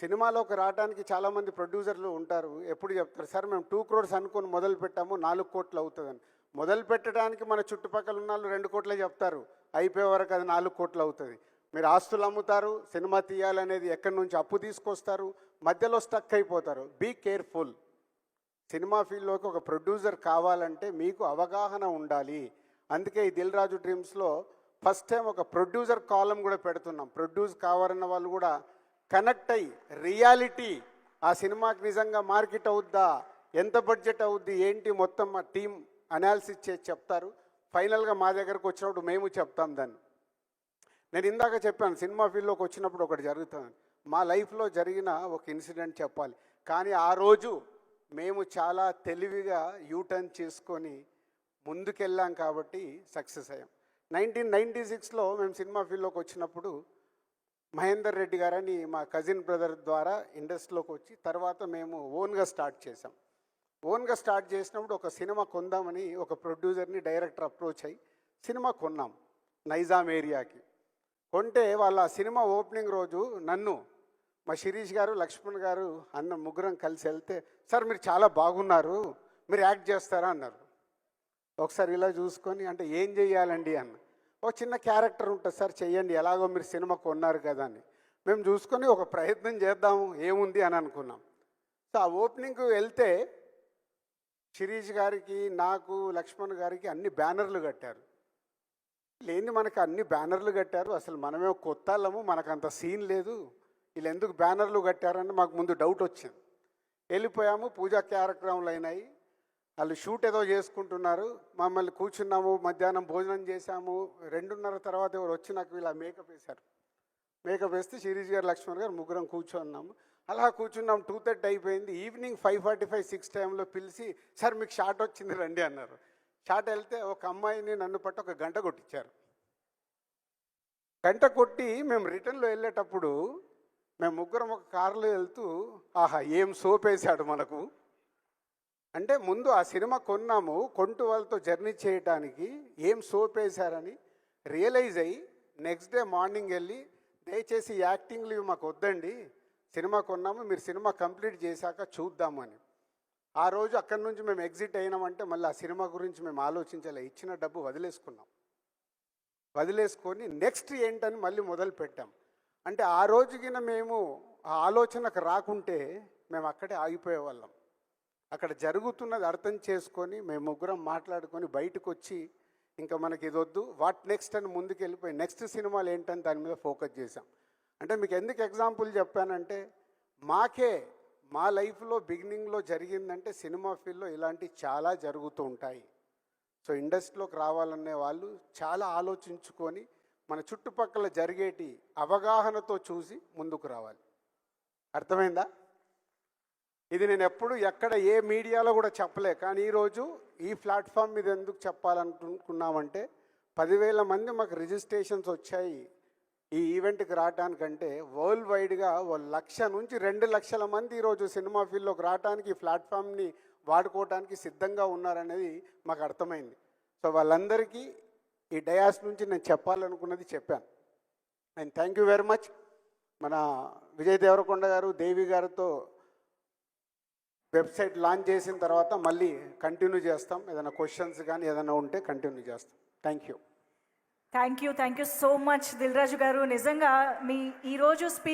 సినిమాలోకి రావడానికి చాలామంది ప్రొడ్యూసర్లు ఉంటారు. ఎప్పుడు చెప్తారు సార్ మేము టూ క్రోర్స్ అనుకొని మొదలు పెట్టాము నాలుగు కోట్లు అవుతుందని. మొదలు పెట్టడానికి మన చుట్టుపక్కల ఉన్న వాళ్ళు రెండు కోట్లే చెప్తారు. అయిపోయే వరకు అది నాలుగు కోట్లు అవుతుంది. మీరు ఆస్తులు అమ్ముతారు సినిమా తీయాలనేది ఎక్కడి నుంచి అప్పు తీసుకొస్తారు మధ్యలో స్టక్ అయిపోతారు. Be careful. సినిమా ఫీల్డ్లోకి ఒక ప్రొడ్యూసర్ కావాలంటే మీకు అవగాహన ఉండాలి. అందుకే ఈ దిల్ రాజు డ్రీమ్స్లో ఫస్ట్ టైం ఒక ప్రొడ్యూసర్ కాలం కూడా పెడుతున్నాం. ప్రొడ్యూస్ కావాలన్న వాళ్ళు కూడా కనెక్ట్ అయ్యి రియాలిటీ ఆ సినిమాకి నిజంగా మార్కెట్ అవుద్దా? ఎంత బడ్జెట్ అవుద్ది? ఏంటి మొత్తం మా టీం అనాలిసిస్ చేసి చెప్తారు. ఫైనల్గా మా దగ్గరకు వచ్చినప్పుడు మేము చెప్తాం దాన్ని. నేను ఇందాక చెప్పాను సినిమా ఫీల్డ్లోకి వచ్చినప్పుడు ఒకటి జరుగుతుంది. మా లైఫ్లో జరిగిన ఒక ఇన్సిడెంట్ చెప్పాలి. కానీ ఆ రోజు మేము చాలా తెలివిగా యూటర్న్ చేసుకొని ముందుకెళ్ళాం కాబట్టి సక్సెస్ అయ్యాం. నైన్టీన్ నైంటీ సిక్స్లో మేము సినిమా ఫీల్డ్లోకి వచ్చినప్పుడు మహేందర్ రెడ్డి గారని మా కజిన్ బ్రదర్ ద్వారా ఇండస్ట్రీలోకి వచ్చి తర్వాత మేము ఓన్గా స్టార్ట్ చేసాం ఓన్గా స్టార్ట్ చేసినప్పుడు ఒక సినిమా కొందామని ఒక ప్రొడ్యూసర్ని డైరెక్టర్ అప్రోచ్ అయ్యి సినిమా కొన్నాం నైజాం ఏరియాకి. కొంటే వాళ్ళ సినిమా ఓపెనింగ్ రోజు నన్ను మా శిరీష్ గారు లక్ష్మణ్ గారు అన్న ముగ్గురం కలిసి వెళ్తే సార్ మీరు చాలా బాగున్నారు మీరు యాక్ట్ చేస్తారా? అన్నారు. ఒకసారి ఇలా చూసుకొని అంటే ఏం చెయ్యాలండి? అన్న. ఒక చిన్న క్యారెక్టర్ ఉంటుంది సార్ చెయ్యండి ఎలాగో మీరు సినిమా కొన్నారు కదా అని. మేము చూసుకొని ఒక ప్రయత్నం చేద్దాము ఏముంది అని అనుకున్నాం. సో ఆ ఓపెనింగ్కి వెళ్తే శిరీష్ గారికి నాకు లక్ష్మణ్ గారికి అన్ని బ్యానర్లు కట్టారు. లేని మనకు అన్ని బ్యానర్లు కట్టారు. అసలు మనమే కొత్త వాళ్ళము మనకు అంత సీన్ లేదు. వీళ్ళు ఎందుకు బ్యానర్లు కట్టారని మాకు ముందు డౌట్ వచ్చింది. వెళ్ళిపోయాము పూజా కార్యక్రమాలు అయినాయి. వాళ్ళు షూట్ ఏదో చేసుకుంటున్నారు. మమ్మల్ని కూర్చున్నాము మధ్యాహ్నం భోజనం చేశాము. రెండున్నర తర్వాత ఎవరు వచ్చి నాకు ఇలా మేకప్ వేశారు. మేకప్ వేస్తే శిరీష్ గారు లక్ష్మణ్ గారు ముగ్గురం కూర్చున్నాము. అలా కూర్చున్నాం. టూ థర్టీ అయిపోయింది. Evening five forty five six టైంలో పిలిచి సార్ మీకు షార్ట్ వచ్చింది రండి అన్నారు. షార్ట్ వెళ్తే ఒక అమ్మాయిని నన్ను పట్టి ఒక గంట కొట్టించారు. గంట కొట్టి మేము రిటర్న్లో వెళ్ళేటప్పుడు మేము ముగ్గురం ఒక కారులో వెళ్తూ ఆహా ఏం సోప్ వేశాడు మనకు? అంటే ముందు ఆ సినిమా కొన్నాము కొంటు వాళ్ళతో జర్నీ చేయడానికి ఏం సోప్ వేశారని రియలైజ్ అయ్యి నెక్స్ట్ డే మార్నింగ్ వెళ్ళి దయచేసి యాక్టింగ్లు ఇవి మాకు వద్దండి సినిమా కొన్నాము మీరు సినిమా కంప్లీట్ చేశాక చూద్దామని ఆ రోజు అక్కడి నుంచి మేము ఎగ్జిట్ అయినామంటే మళ్ళీ ఆ సినిమా గురించి మేము ఆలోచించాలి ఇచ్చిన డబ్బు వదిలేసుకున్నాం. వదిలేసుకొని నెక్స్ట్ ఏంటని మళ్ళీ మొదలు పెట్టాం. అంటే ఆ రోజుకిన మేము ఆ ఆలోచనకు రాకుంటే మేము అక్కడే ఆగిపోయే వాళ్ళం అక్కడ జరుగుతున్నది అర్థం చేసుకొని మేము ముగ్గురం మాట్లాడుకొని బయటకు వచ్చి ఇంకా మనకి ఇది వద్దు వాట్ నెక్స్ట్ అని ముందుకు వెళ్ళిపోయి నెక్స్ట్ సినిమాలు ఏంటని దాని మీద ఫోకస్ చేసాం అంటే మీకు ఎందుకు ఎగ్జాంపుల్ చెప్పానంటే మాకే మా లైఫ్లో బిగినింగ్లో జరిగిందంటే సినిమా ఫీల్డ్లో ఇలాంటివి చాలా జరుగుతూ ఉంటాయి. సో ఇండస్ట్రీలోకి రావాలనే వాళ్ళు చాలా ఆలోచించుకొని మన చుట్టుపక్కల జరిగేటి అవగాహనతో చూసి ముందుకు రావాలి. అర్థమైందా? ఇది నేను ఎప్పుడు ఎక్కడ ఏ మీడియాలో కూడా చెప్పలే. కానీ ఈరోజు ఈ ప్లాట్ఫామ్ మీద ఎందుకు చెప్పాలనుకున్నామంటే పదివేల మంది మాకు రిజిస్ట్రేషన్స్ వచ్చాయి ఈ ఈవెంట్కి రావడానికంటే వరల్డ్ వైడ్గా ఓ లక్ష నుంచి రెండు లక్షల మంది ఈరోజు సినిమా ఫీల్డ్లోకి రావడానికి ఈ ప్లాట్ఫామ్ని వాడుకోవడానికి సిద్ధంగా ఉన్నారనేది మాకు అర్థమైంది. సో వాళ్ళందరికీ ఈ డయాస్ నుంచి నేను చెప్పాలనుకున్నది చెప్పాను. And thank you very much. మన విజయ్ దేవరకొండ గారు దేవి గారితో వెబ్సైట్ లాంచ్ చేసిన తర్వాత మళ్ళీ కంటిన్యూ చేస్తాం. ఏదైనా క్వశ్చన్స్ కానీ ఏదైనా ఉంటే కంటిన్యూ చేస్తాం. Thank you. Thank you. Thank you so much Dil Raju garu. నిజంగా మీ ఈరోజు స్పీచ్